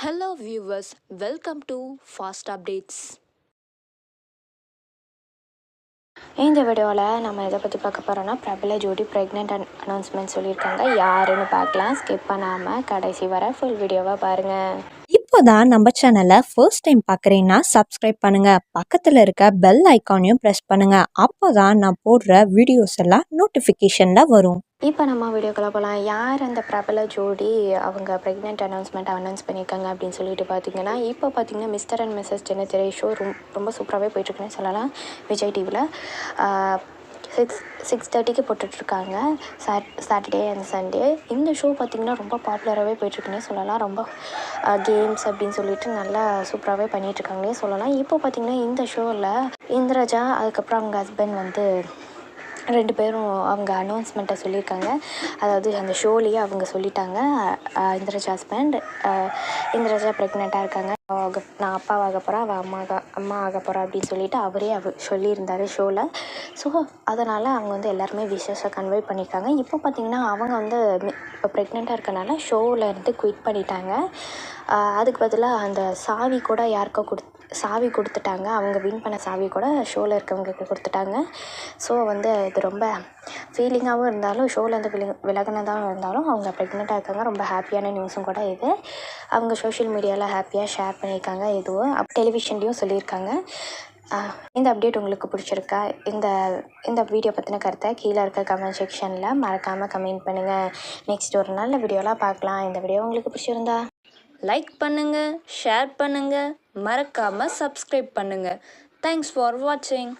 Hello viewers welcome to fast updates இந்த வீடியோவில் நம்ம எதை பற்றி பார்க்க போகிறோன்னா பிரபல ஜோடி ப்ரெக்னென்ட் அன் அனௌன்ஸ்மெண்ட் சொல்லியிருக்காங்க. யாருன்னு பார்க்கலாம். ஸ்கிப் பண்ணாமல் கடைசி வர ஃபுல் வீடியோவை பாருங்கள் இப்போதான் நம்ம சேனலை ஃபர்ஸ்ட் டைம் பார்க்குறீங்கன்னா சப்ஸ்கிரைப் பண்ணுங்க. பக்கத்தில் இருக்க பெல் ஐக்கானையும் ப்ரெஸ் பண்ணுங்கள் அப்போ தான் நான் போடுற வீடியோஸ் எல்லாம் நோட்டிஃபிகேஷனில் வரும். இப்போ நம்ம வீடியோக்குள்ள போகலாம் யார் அந்த பிரபல ஜோடி? அவங்க ப்ரெக்னென்ட் அனௌன்ஸ்மெண்ட் அனௌன்ஸ் பண்ணியிருக்காங்க அப்படின்னு சொல்லிட்டு பார்த்தீங்கன்னா இப்போ பார்த்தீங்கன்னா மிஸ்டர் அண்ட் மிஸ்ஸஸ் திரை ஷோ ரொம்ப ரொம்ப சூப்பராகவே போயிட்டுருக்குன்னு சொல்லலாம். விஜய் டிவியில் சிக்ஸ் சிக்ஸ் தேர்ட்டிக்கு போட்டுட்ருக்காங்க. சாட் சாட்டர்டே அண்ட் சண்டே இந்த ஷோ பார்த்திங்கன்னா ரொம்ப பாப்புலராகவே போயிட்டுருக்குன்னே சொல்லலாம். ரொம்ப கேம்ஸ் அப்படின்னு சொல்லிட்டு நல்லா சூப்பராகவே பண்ணிகிட்ருக்காங்களே சொல்லலாம். இப்போ பார்த்திங்கன்னா இந்த ஷோவில் இந்திரஜா அதுக்கப்புறம் அவங்க ஹஸ்பண்ட் வந்து ரெண்டு பேரும் அவங்க அனௌன்ஸ்மெண்ட்டை சொல்லியிருக்காங்க. அதாவது அந்த ஷோலேயே அவங்க சொல்லிட்டாங்க. இந்திரஜா ஹஸ்பண்ட் இந்திரஜா ப்ரெக்னெண்ட்டாக இருக்காங்க. ஆக நான் அப்பாவாக போகிறேன் அவள் அம்மா அம்மா ஆக போகிறா அப்படின்னு சொல்லிட்டு அவரே அவ சொல்லியிருந்தார் ஷோவில் ஸோ அதனால் அவங்க வந்து எல்லாருமே விஷஸை கன்வே பண்ணியிருக்காங்க. இப்போ பார்த்திங்கன்னா அவங்க வந்து இப்போ ப்ரெக்னெண்ட்டாக இருக்கனால ஷோவில் இருந்து குயிட் பண்ணிட்டாங்க. அதுக்கு பதிலாக அந்த சாவி கூட யாருக்கோ கொடு சாவி கொடுத்துட்டாங்க. அவங்க வின் பண்ண சாவி கூட ஷோவில் இருக்கவங்களுக்கு கொடுத்துட்டாங்க. ஸோ வந்து இது ரொம்ப ஃபீலிங்காகவும் இருந்தாலும் ஷோலேருந்து விலக விலகினதாகவும் இருந்தாலும் அவங்க ப்ரெக்னெண்ட்டாக இருக்காங்க. ரொம்ப ஹாப்பியான நியூஸும் கூட இது. அவங்க சோஷியல் மீடியாவில் ஹாப்பியாக ஷேர் பண்ணியிருக்காங்க இதுவும் அப் டெலிவிஷன்லேயும் சொல்லியிருக்காங்க. இந்த அப்டேட் உங்களுக்கு பிடிச்சிருக்கா? இந்த இந்த வீடியோ பற்றின கருத்தை கீழே இருக்க கமெண்ட் செக்ஷனில் மறக்காமல் கமெண்ட் பண்ணுங்கள் நெக்ஸ்ட் ஒரு நல்ல வீடியோலாம் பார்க்கலாம். இந்த வீடியோ உங்களுக்கு பிடிச்சிருந்தா. லைக் பண்ணுங்கள் ஷேர் பண்ணுங்கள் மறக்காமல் சப்ஸ்கிரைப் பண்ணுங்கள் தேங்க்ஸ் ஃபார் வாட்சிங்